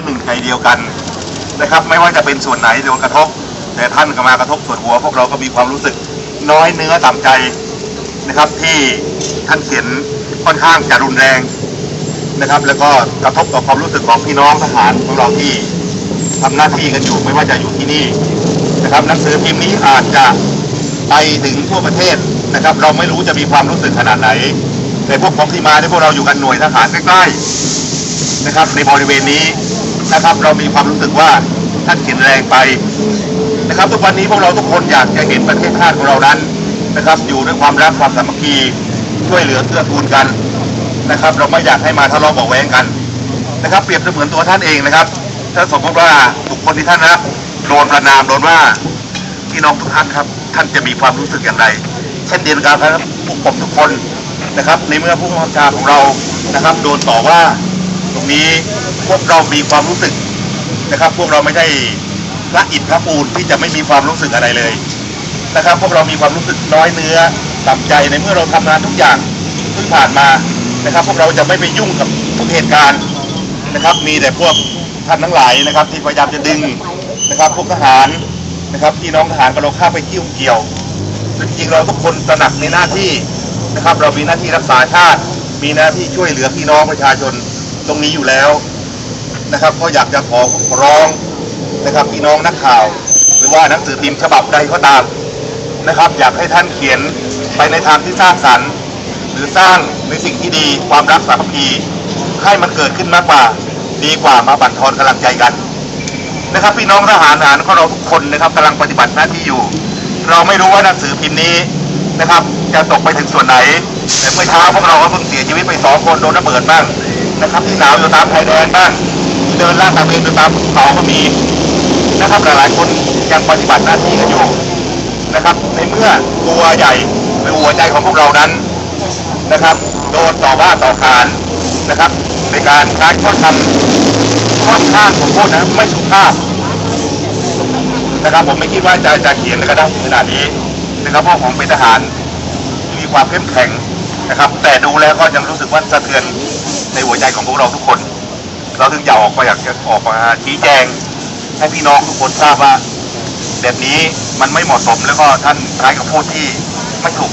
อหนึ่งใจเดียวกันนะครับ ไม่ว่าจะเป็นส่วนไหนโดนกระทบ แต่ท่านก็มากระทบส่วนหัว พวกเราก็มีความรู้สึกน้อยเนื้อต่ำใจนะครับ ที่ท่านเขียนค่อนข้างจะรุนแรงนะครับ แล้วก็กระทบต่อความรู้สึกของพี่น้องทหารของเราที่ทำหน้าที่กันอยู่ไม่ว่าจะอยู่ที่นี่นะครับหนังสือพิมพ์นี้อาจจะไปถึงทั่วประเทศนะครับ เราไม่รู้จะมีความรู้สึกขนาดไหนแต่พวกผมที่มาเนี่พวกเราอยู่กันหน่วยทหารใกล้ๆนะครับ ในบริเวณนี้ นะครับ เรามีความรู้สึกว่าท่านเขียนแรงไปนะครับทุกวันนี้พวกเราทุกคนอยากจะเห็นประเทศชาติของเรานั้นนะครับ อยู่ด้วยความรักความสามัคคีช่วยเหลือเกื้อกูลกันนะครับ เราไม่อยากให้มาทะเลาะเบาะแว้งกันนะครับ เปรียบเสมือนตัวท่านเองนะครับ ถ้าสมมติว่าบุคคลที่ท่านรักโดนประนามโดนว่าพี่น้องทุกท่านครับ ท่านจะมีความรู้สึกอย่างไร เช่นเดียวกันครับพวกผมทุกคนนะครับ ในเมื่อผู้บังคับชาของเรานะครับ โดนต่อว่า ตรงนี้พวกเรามีความรู้สึกนะครับ พวกเราไม่ใช่พระอิฐพระปูนที่จะไม่มีความรู้สึกอะไรเลยนะครับ พวกเรามีความรู้สึกน้อยเนื้อต่ำใจในเมื่อเราทำงานทุกอย่างที่ผ่านมานะครับ พวกเราจะไม่ไปยุ่งกับทุกเหตุการณ์นะครับ มีแต่พวกท่านทั้งหลายนะครับ ที่พยายามจะดึงนะครับพวกทหารนะครับพี่น้องทหารกับเราข้าไปยุ่งเกี่ยวจริงๆเราทุกคนตระหนักในหน้าที่นะครับ เรามีหน้าที่รักษาชาติ มีหน้าที่ช่วยเหลือพี่น้องประชาชน ตรงนี้อยู่แล้วนะครับ ก็อยากจะขอร้องนะครับพี่น้องนักข่าว หรือว่าหนังสือพิมพ์ฉบับใดก็ตามนะครับ อยากให้ท่านเขียนไปในทางที่สร้างสรรค์หรือสร้างในสิ่งที่ดีความรักสามัคคีให้มันเกิดขึ้นมากกว่าดีกว่ามาบั่นทอนกำลังใจกันนะครับ พี่น้องทหารทหารของเราทุกคนนะครับกำลังปฏิบัติหน้าที่อยู่ เราไม่รู้ว่าหนังสือพิมพ์นี้นะครับ จะตกไปถึงส่วนไหนแต่เมื่อเช้าพวกเราก็เพิ่งเสียชีวิตไปสองคนโดนระเบิดบ้าง นะครับที่หนาวอยู่ตามชายแดนบ้างเดินลาดตระเวนอยู่ตามเขาก็มีนะครับหลายๆคนยังปฏิบัติหน้าที่กันอยู่นะครับ ในเมื่อตัวใหญ่หรือหัวใจของพวกเรานั้นนะครับ โดนต่อว่าต่อขานนะครับ ในการใช้ข้อคำค่อนข้างผมพูดนะไม่สุภาพนะครับ ผมไม่คิดว่าจะจะเขียนกระดางถึงขนาดนี้นะครับเพราะผมเป็นทหารมีความเข้มแข็งนะครับ แต่ดูแล้วก็ยังรู้สึกว่าสะเทือน ในหัวใจของพวกเราทุกคน เราถึงอยากออกมาอยากจะออกมาชี้แจง ให้พี่น้องทุกคนทราบว่า แบบนี้มันไม่เหมาะสมแล้วก็ท่านใช้คำพูดที่ไม่ถูก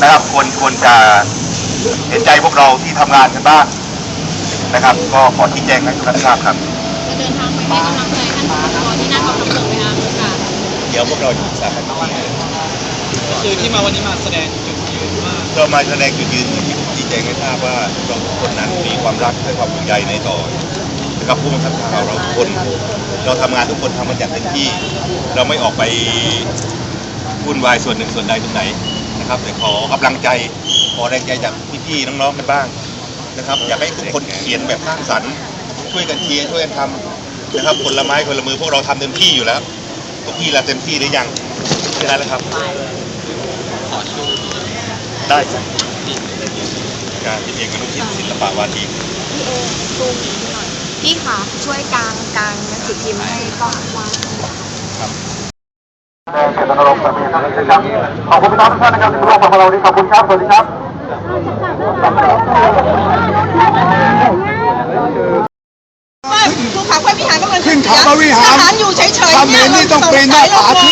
นะครับควรควรจะเห็นใจพวกเราที่ทำงานกันบ้างนะครับ ก็ขอชี้แจงให้ทุกท่านทราบครับจะเดินทางไปให้กำลังใจท่านผอที่หน้ากองทัพบกไหมคะค่ะเดี๋ยวพวกเราจะสามารถก็คือที่มาวันนี้มาแสดงจุดยืนว่าเรามาแสดงจุดยืนที่ จงให้ทราบว่าเราทุกคนนั้นมีความรักและความห่วงใยในต่อนะครับผู้บังคับบัญชาเราทุกคน เราทำงานทุกคนทำมันอย่างเต็มที่ เราไม่ออกไปวุ่นวายส่วนหนึ่งส่วนใดตรงไหนนะครับแต่ขอกำลังใจขอแรงใจจากพี่ๆน้องๆกันบ้างนะครับ อยากให้ทุกคนเขียนแบบสร้างสรรค์ช่วยกันเชียร์ช่วยกันทำนะครับคนละไม้คนละมือพวกเราทำเต็มที่อยู่แล้วทุกที่เราเต็มที่หรือยังแค่นั้นแหละครับขอชูได้ครับ การที่เอกอนุทินศิลปะวาทีพี่เอซูมหน่อยพี่ค่ะช่วยกลางกลางหนังสือพิมพ์ให้กล้องวางเจตนารมณ์แบบนี้นะครับขอบคุณพี่น้องทุกท่านนะครับที่ร่วมกับเราวันนี้ขอบคุณครับสวัสดีครับภูเขาพระวิหารกำลังขึ้นเขาพระวิหารทหารอยู่เฉยๆเขมรนี่ต้องปีนหน้าผาขึ้น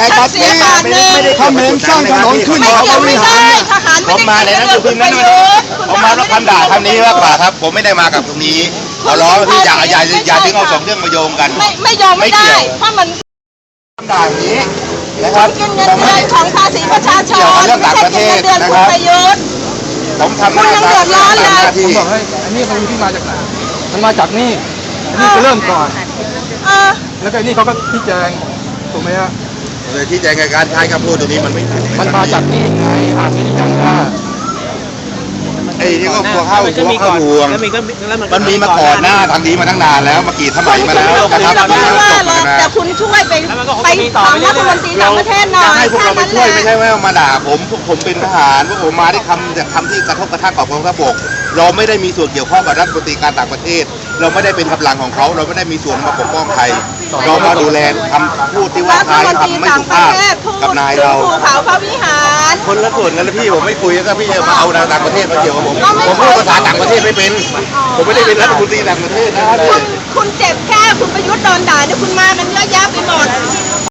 แต่บัดนี้ไม่ได้ไม่ได้เขมรสร้างถนนขึ้นไม่เขาพเกี่ยวระวิไม่หารได้เนี่ยทหารผมมาในนั้นคือพึ่งนั้นผมมาเพราะคำด่าคำนี้มากกว่าครับ ผมไม่ได้มากับตรงนี้ขอร้องที่อย่าอย่าอย่าถึงเอาสองเรื่องมาโยงกัน ไม่ไม่ยอมไม่ได้ เพราะมันคำด่าอย่างนี้นะครับกินเงินเดือนของภาษีประชาชนเกี่ยวกับเรื่องไม่ต่างใช่ประเทกินศเงินเดือนนะคุคณรับประยุทธ์ ผมทำคุณยังเดือดร้อนเลยหน้าที่ผมบอกให้อันนี้เขาที่มาจากไหนมันมาจากนี่อันนี่จะเริ่มก่อน เออแล้วก็อันนี่เขาก็ชี้แจงถูกไหมฮะ เลยที่แจงการใช้คำพูดตรงนี้มันไม่ถูกมันมาจากนี่ไงอ่านไม่ได้ยังว่าไอ้นี่ก็กลัวเข้าหัวเข้าห่วงแล้วมีก็แล้วมันมันมีมาก่อนหน้าทางนี้มาตั้งนานแล้วมากี่สมัยมาแล้วคุนะณครับจะไม่ว่าจบหรอกนะแต่คุณช่วยไปไปถามรัฐมนตรีต่างประเทศหน่อยจะให้พวกแค่เราไปนั้นช่วยแหไม่ละใช่ว่ามาด่าผมพวกผมเป็นทหารพวกผมมาได้คำจากคำที่กระทบกระทั่งกับกองทัพบกเราไม่ได้มีส่วนเกี่ยวข้องกับรัฐมนตรีการต่างประเทศ เราไม่ได้เป็นกำลังของเขา เราไม่ได้มีส่วนมาปกป้องใคร เรามาดูแลคำพูดที่ว่ารัายมทำไม่ต่างสุภาพกับนายเรา ภูเขาพระวิหาร คนละส่วนกันแล้วพี่ผมไม่คุยแล้าพี่จะมาเอาต่างประเทศมาเกี่ยวกับผมผมพูดภาษาต่างประเทศไม่เป็น ผมไม่ได้เป็นรัฐมนตรีต่างประเทศนะ คุณคุณเจ็บแค่คุณประยุทธ์โดนด่าเนี่ยคุณมากันเยอะแยะไปหมด